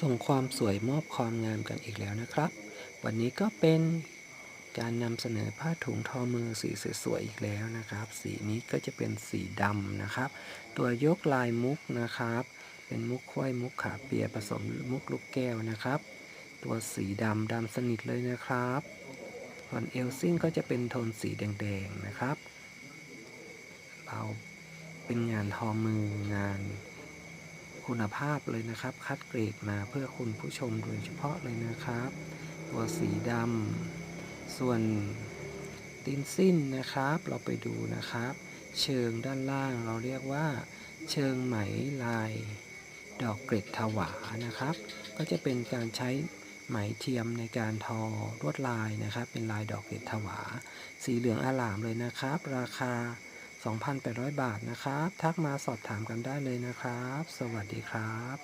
ส่งความสวยมอบความงามกันอีกแล้วนะครับ วันนี้ก็เป็นการนำเสนอผ้าถุงทอมือสีสวยๆอีกแล้วนะครับ สีนี้ก็จะเป็นสีดำนะครับ ตัวยกลายมุกนะครับ เป็นมุกควายมุกขาเปียผสมมุกลูกแก้วนะครับ ตัวสีดำดำสนิทเลยนะครับส่วนเอลซิ่งก็จะเป็นโทนสีแดงๆนะครับ เราเป็นงานทอมืองาน คุณภาพเลยนะครับ คัดเกรดมาเพื่อคุณผู้ชมโดยเฉพาะเลยนะครับ ตัวสีดำส่วนตีนสิ้นนะครับ เราไปดูนะครับ เชิงด้านล่างเราเรียกว่า เชิงไหมลายดอกเกร็ดถวานะครับ ก็จะเป็นการใช้ไหมเทียมในการทอลวดลายนะครับ เป็นลายดอกเกร็ดถวา สีเหลืองอลามเลยนะครับ ราคา 2,800 บาทนะครับ ทักมาสอบถามกันได้เลยนะครับ สวัสดีครับ